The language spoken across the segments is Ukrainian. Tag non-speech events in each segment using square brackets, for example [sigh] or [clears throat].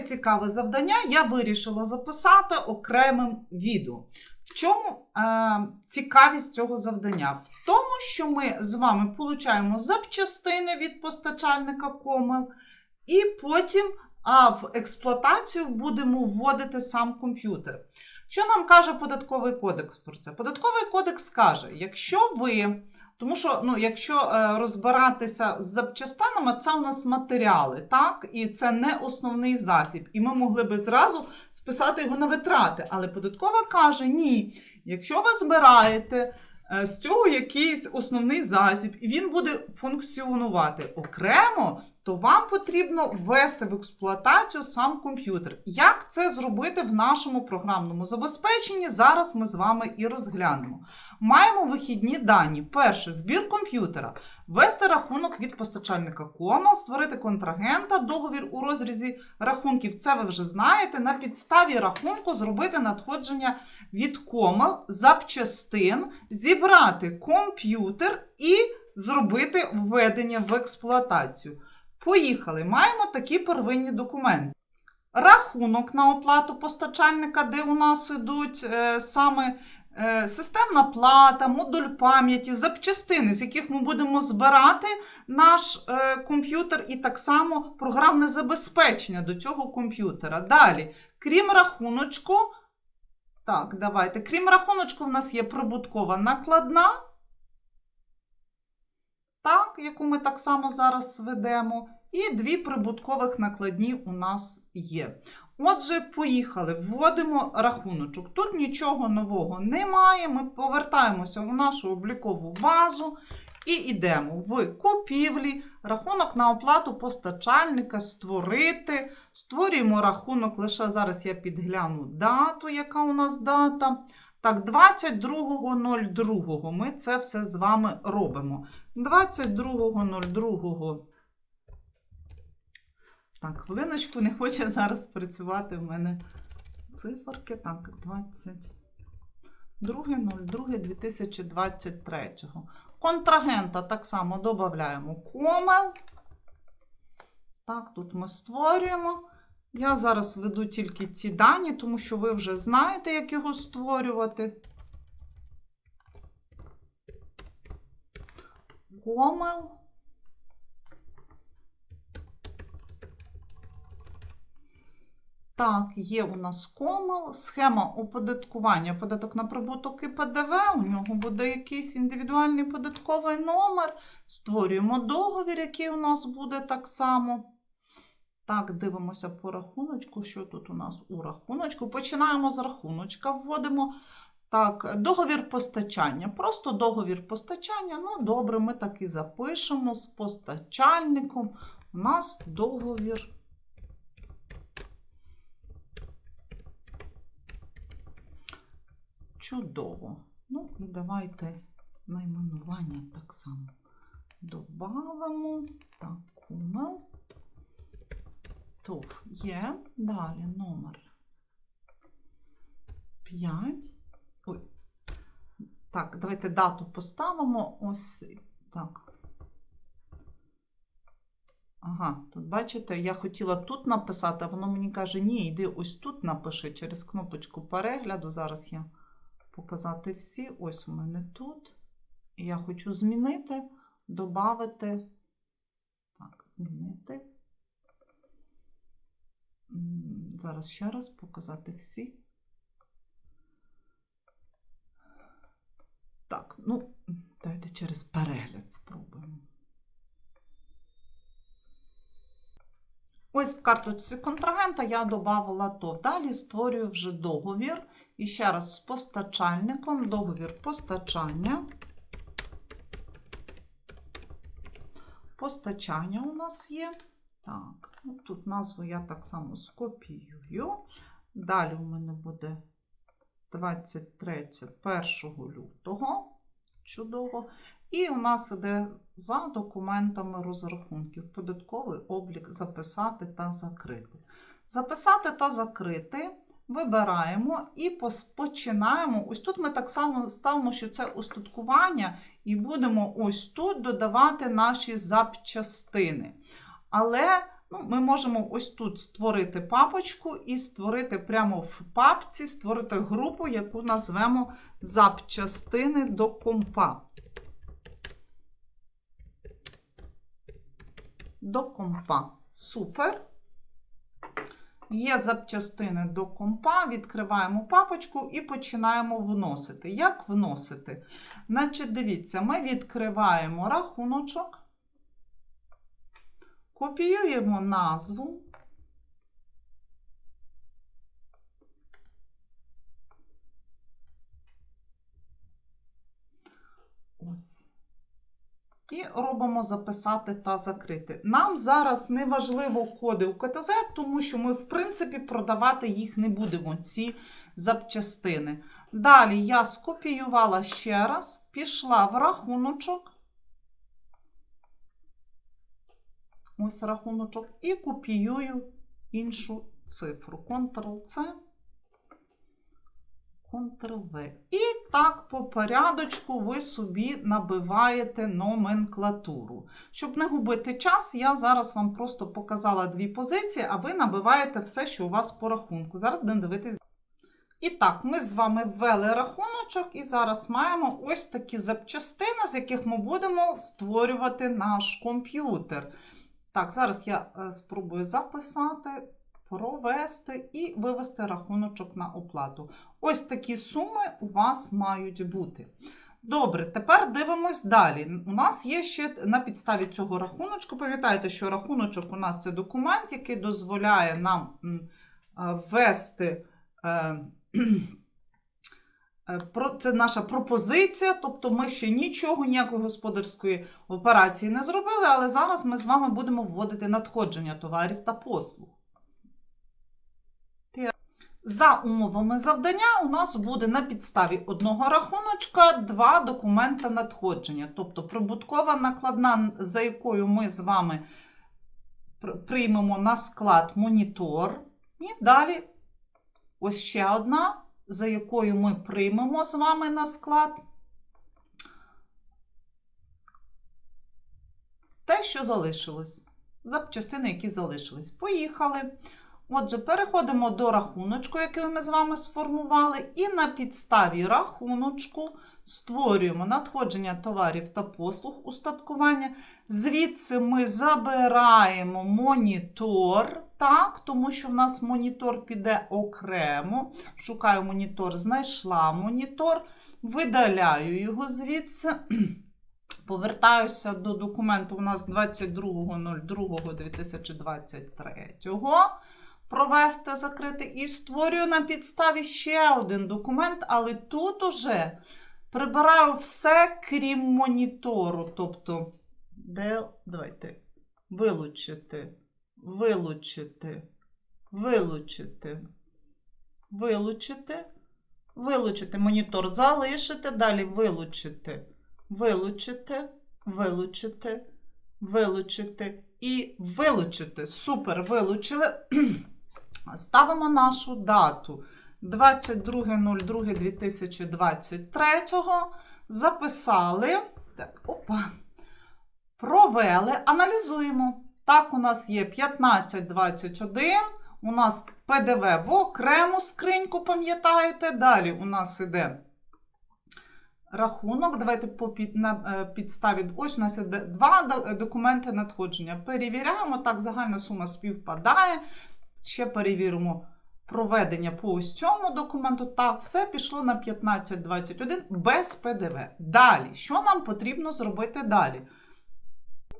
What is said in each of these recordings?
цікаве завдання я вирішила записати окремим відео. В чому е, цікавість цього завдання? В тому, що ми з вами получаємо запчастини від постачальника Комел, і потім а, в експлуатацію будемо вводити сам комп'ютер. Що нам каже податковий кодекс про це? Податковий кодекс каже, якщо ви тому що, ну, якщо е, розбиратися з запчастинами, це у нас матеріали, так? І це не основний засіб. І ми могли би зразу списати його на витрати. Але податкова каже: ні, якщо ви збираєте е, з цього якийсь основний засіб, і він буде функціонувати окремо, то вам потрібно ввести в експлуатацію сам комп'ютер. Як це зробити в нашому програмному забезпеченні? Зараз ми з вами і розглянемо. Маємо вихідні дані. Перше збір комп'ютера, ввести рахунок від постачальника Комал, створити контрагента, договір у розрізі рахунків. Це ви вже знаєте. На підставі рахунку зробити надходження від Комал, запчастин, зібрати комп'ютер і зробити введення в експлуатацію. Поїхали. Маємо такі первинні документи. Рахунок на оплату постачальника, де у нас ідуть е, саме е, системна плата, модуль пам'яті, запчастини, з яких ми будемо збирати наш е, комп'ютер, і так само програмне забезпечення до цього комп'ютера. Далі, крім рахуночку, так, давайте. Крім рахуночку, в нас є прибуткова накладна, так, яку ми так само зараз ведемо. І дві прибуткових накладні у нас є. Отже, поїхали, вводимо рахуночок. Тут нічого нового немає. Ми повертаємося в нашу облікову базу і йдемо в купівлі, рахунок на оплату постачальника, створити. Створюємо рахунок, лише зараз я підгляну дату, яка у нас дата. Так, 22.02 ми це все з вами робимо. 22.02. Так, хвилиночку, не хоче зараз працювати в мене циферки. Так, 22.02.2023. Контрагента так само додаємо комел. Так, тут ми створюємо. Я зараз веду тільки ці дані, тому що ви вже знаєте, як його створювати. Комел. Так, є у нас комел, схема оподаткування, податок на прибуток і ПДВ. У нього буде якийсь індивідуальний податковий номер. Створюємо договір, який у нас буде так само. Так, дивимося по рахуночку. Що тут у нас у рахуночку? Починаємо з рахуночка, вводимо. Так, договір постачання. Просто договір постачання. Ну, добре, ми так і запишемо з постачальником. У нас договір. Чудово. Ну, і давайте найменування так само добавимо. Так, кумел. ТОВ є. Далі номер 5. Ой. Так, давайте дату поставимо. Ось так. Ага, тут бачите, я хотіла тут написати, а воно мені каже, ні, йди ось тут напиши через кнопочку перегляду. Зараз я показати всі. Ось у мене тут. Я хочу змінити, додати. Так, змінити. Зараз ще раз показати всі. Так, ну, давайте через перегляд спробуємо. Ось в карточці контрагента я додавала то. Далі створюю вже договір. І ще раз з постачальником, договір постачання. Постачання у нас є. Так, ну, тут назву я так само скопіюю. Далі у мене буде 23 1 лютого. Чудово. І у нас іде за документами розрахунків податковий облік записати та закрити. Записати та закрити. Вибираємо і починаємо. Ось тут ми так само ставимо, що це устаткування, і будемо ось тут додавати наші запчастини. Але Ну, ми можемо ось тут створити папочку і створити прямо в папці, створити групу, яку назвемо запчастини до компа. До компа. Супер. Є запчастини до компа, відкриваємо папочку і починаємо вносити. Як вносити? Значить, дивіться, ми відкриваємо рахуночок, копіюємо назву. Ось. І робимо записати та закрити. Нам зараз не важливо коди у КТЗ, тому що ми, в принципі, продавати їх не будемо, ці запчастини. Далі я скопіювала ще раз, пішла в рахуночок. Ось рахуночок, і копіюю іншу цифру. Ctrl-C. Ctrl-V. І так по порядочку ви собі набиваєте номенклатуру. Щоб не губити час, я зараз вам просто показала дві позиції, а ви набиваєте все, що у вас по рахунку. Зараз будемо дивитись. І так, ми з вами ввели рахуночок, і зараз маємо ось такі запчастини, з яких ми будемо створювати наш комп'ютер. Так, зараз я е, спробую записати провести і вивести рахуночок на оплату. Ось такі суми у вас мають бути. Добре, тепер дивимось далі. У нас є ще на підставі цього рахуночку. Пам'ятаєте, що рахуночок у нас це документ, який дозволяє нам ввести. е, е, Це наша пропозиція, тобто ми ще нічого, ніякої господарської операції не зробили, але зараз ми з вами будемо вводити надходження товарів та послуг. За умовами завдання у нас буде на підставі одного рахуночка два документи надходження. Тобто прибуткова накладна, за якою ми з вами приймемо на склад монітор. І далі ось ще одна, за якою ми приймемо з вами на склад. Те, що залишилось. Запчастини, які залишились. Поїхали. Отже, переходимо до рахуночку, який ми з вами сформували, і на підставі рахуночку створюємо надходження товарів та послуг устаткування. Звідси ми забираємо монітор, так, тому що в нас монітор піде окремо. Шукаю монітор, знайшла монітор, видаляю його звідси. [clears throat] Повертаюся до документу у нас 22.02.2023 провести, закрити і створюю на підставі ще один документ, але тут уже прибираю все, крім монітору. Тобто, де, давайте, вилучити, вилучити, вилучити, вилучити, вилучити монітор, залишити, далі вилучити, вилучити, вилучити, вилучити і вилучити. Супер, вилучили. [clears throat] Ставимо нашу дату 22.02.2023. Записали. Так, опа. Провели, аналізуємо. Так, у нас є 1521. У нас ПДВ в окрему скриньку, пам'ятаєте? Далі у нас іде рахунок. Давайте по під, на е, підставі. Ось у нас іде два документи надходження. Перевіряємо, так, загальна сума співпадає. Ще перевіримо проведення по ось цьому документу. Так, все пішло на 1521 без ПДВ. Далі, що нам потрібно зробити далі?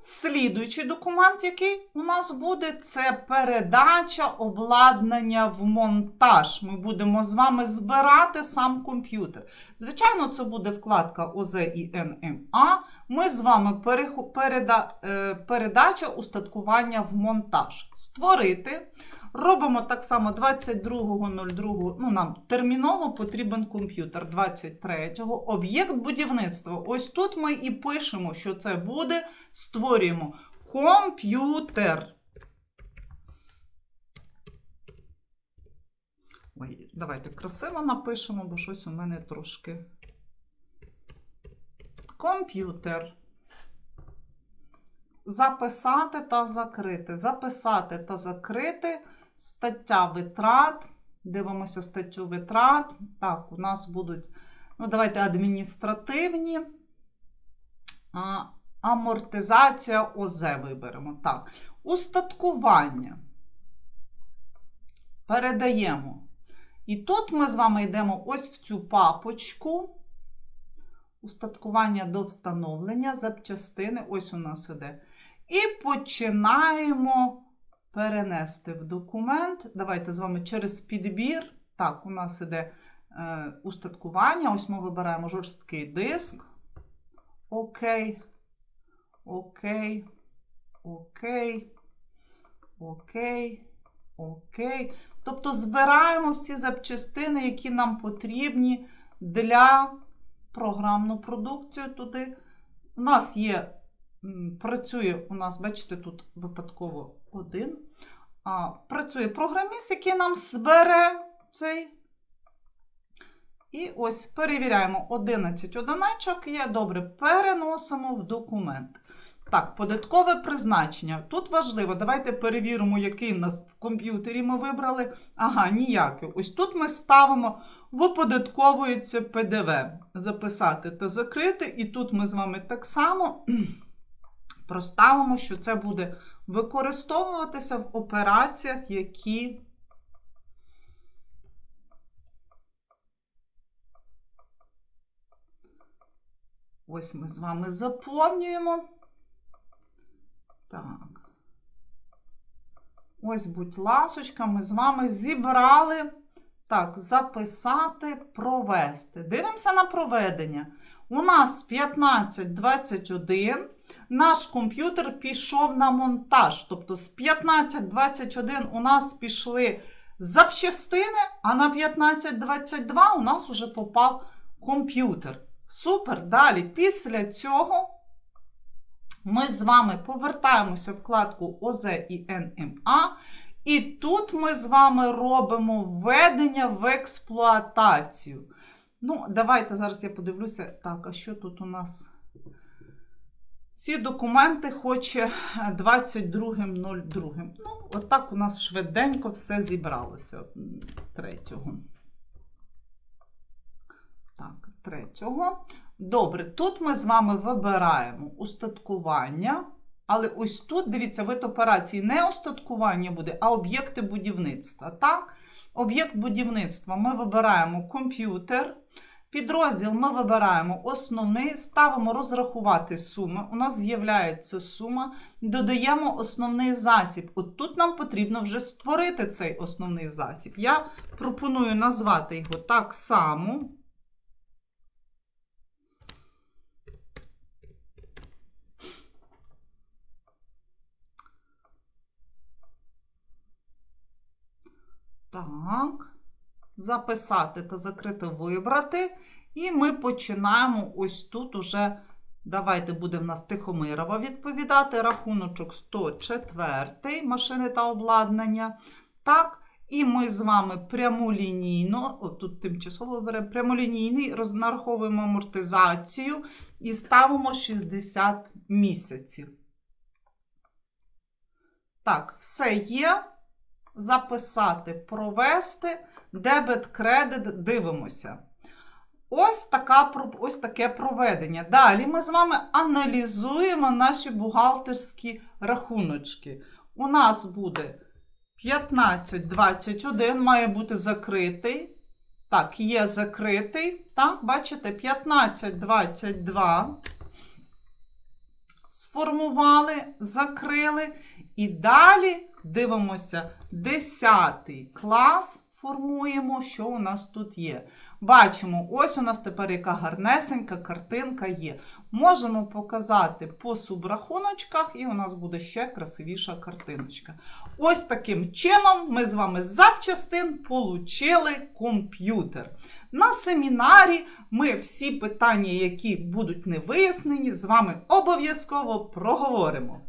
Слідуючий документ, який у нас буде, це передача обладнання в монтаж. Ми будемо з вами збирати сам комп'ютер. Звичайно, це буде вкладка ОЗ і НМА. Ми з вами переда, е, передача устаткування в монтаж. Створити. Робимо так само 22.02. Ну, нам терміново потрібен комп'ютер 23-го. Об'єкт будівництва. Ось тут ми і пишемо, що це буде. Створюємо комп'ютер. Ой, давайте красиво напишемо, бо щось у мене трошки. Комп'ютер. записати та закрити. Записати та закрити. Стаття витрат. Дивимося статтю витрат. Так, у нас будуть, ну, давайте адміністративні. А, амортизація ОЗ виберемо. Так, устаткування. Передаємо. І тут ми з вами йдемо ось в цю папочку. Устаткування до встановлення запчастини. Ось у нас іде. І починаємо перенести в документ. Давайте з вами через підбір. Так, у нас іде е, устаткування. Ось ми вибираємо жорсткий диск. Окей. Окей. Окей. Окей. Окей. Тобто збираємо всі запчастини, які нам потрібні для програмну продукцію туди. У нас є, працює у нас, бачите, тут випадково один. А, працює програміст, який нам збере цей. І ось перевіряємо 11 одиначок є. Добре, переносимо в документ. Так, податкове призначення. Тут важливо, давайте перевіримо, який в нас в комп'ютері ми вибрали. Ага, ніякий. Ось тут ми ставимо виподатковується ПДВ. Записати та закрити. І тут ми з вами так само проставимо, що це буде використовуватися в операціях, які. Ось ми з вами заповнюємо. Так. Ось, будь ласочка, ми з вами зібрали. Так, записати, провести. Дивимося на проведення. У нас 15.21. Наш комп'ютер пішов на монтаж. Тобто з 15.21 у нас пішли запчастини, а на 15.22 у нас уже попав комп'ютер. Супер. Далі, після цього ми з вами повертаємося вкладку ОЗ і НМА. І тут ми з вами робимо введення в експлуатацію. Ну, давайте зараз я подивлюся. Так, а що тут у нас? Всі документи хоче 22.02. Ну, отак у нас швиденько все зібралося. Третього. Так, третього. Добре, тут ми з вами вибираємо устаткування. Але ось тут, дивіться, вид операції не остаткування буде, а об'єкти будівництва. Так? Об'єкт будівництва ми вибираємо комп'ютер. Підрозділ ми вибираємо основний, ставимо розрахувати суми. У нас з'являється сума, додаємо основний засіб. От тут нам потрібно вже створити цей основний засіб. Я пропоную назвати його так само. Так. Записати та закрити, вибрати. І ми починаємо ось тут уже. Давайте буде в нас Тихомирова відповідати. Рахуночок 104 машини та обладнання. Так. І ми з вами прямолінійно, от тут тимчасово беремо прямолінійний, роз- нараховуємо амортизацію і ставимо 60 місяців. Так, все є. Записати, провести, дебет, кредит, дивимося. Ось, така, ось таке проведення. Далі ми з вами аналізуємо наші бухгалтерські рахуночки. У нас буде 15,21, має бути закритий. Так, є закритий. Так, бачите, 15,22. Сформували, закрили. І далі дивимося 10 клас. Формуємо, що у нас тут є. Бачимо, ось у нас тепер яка гарнесенька картинка є. Можемо показати по субрахуночках, і у нас буде ще красивіша картиночка. Ось таким чином ми з вами з запчастин получили комп'ютер. На семінарі ми всі питання, які будуть не вияснені, з вами обов'язково проговоримо.